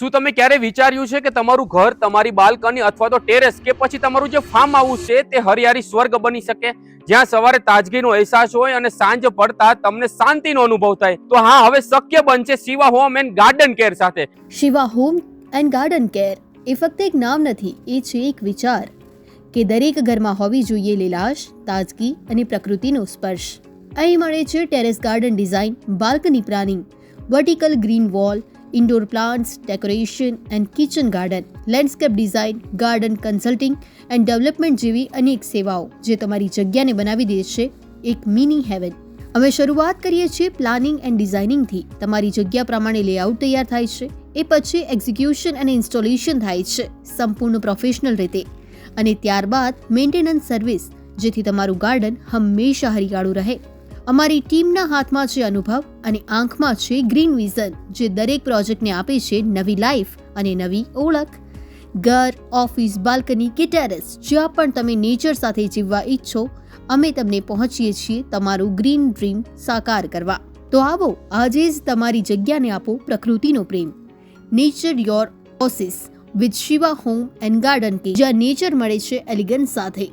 શું તમે ક્યારે વિચાર્યું છે કે તમારું ઘર, તમારી બાલ્કની અથવા તો ટેરેસ કે પછી તમારું જે ફાર્મ હાઉસ છે તે હરિયાળી સ્વર્ગ બની શકે? જ્યાં સવારે તાજગીનો અહેસાસ હોય અને સાંજ પડતા તમને શાંતિનો અનુભવ થાય. તો હા, હવે શક્ય બનશે Shiva home and garden care સાથે. Shiva home and garden care એ ફક્ત એક નામ નથી, એ છે એક વિચાર કે દરેક ઘરમાં હોવી જોઈએ લીલાશ, તાજગી અને પ્રકૃતિનો સ્પર્શ. અહીં મળે છે terrace garden design, balcony planning, vertical green wall indoor plants decoration and kitchen garden landscape design garden consulting and development જેવી અનેક સેવાઓ જે તમારી જગ્યાને બનાવી દે છે, એક મિની હેવન અમે શરૂઆત કરીએ છીએ પ્લાનિંગ એન્ડ ડિઝાઇનિંગથી તમારી જગ્યા પ્રમાણે લેઆઉટ તૈયાર થાય છે, એ પછી એક્ઝિક્યુશન અને ઇન્સ્ટોલેશન થાય છે, સંપૂર્ણ પ્રોફેશનલ રીતે. અને ત્યારબાદ મેન્ટેનન્સ સર્વિસ જેથી તમારું ગાર્ડન હંમેશા હરિયાળું રહે. અમારી ટીમના હાથમાં છે અનુભવ અને આંખમાં છે ગ્રીન વિઝન જે દરેક પ્રોજેક્ટને આપે છે નવી લાઈફ અને નવી ઓળખ. ઘર, ઓફિસ, બાલ્કની કે ટેરેસ, જ્યાં પણ તમે નેચર સાથે જીવવા ઈચ્છો, અમે તમને પહોંચીએ છીએ તમારું ગ્રીન ડ્રીમ સાકાર કરવા. તો આવો, આજે જ તમારી જગ્યાને આપો પ્રકૃતિનો પ્રેમ. Nature your oasis with Shiva home and garden કે જ્યાં નેચર મળે છે એલિગન્સ સાથે.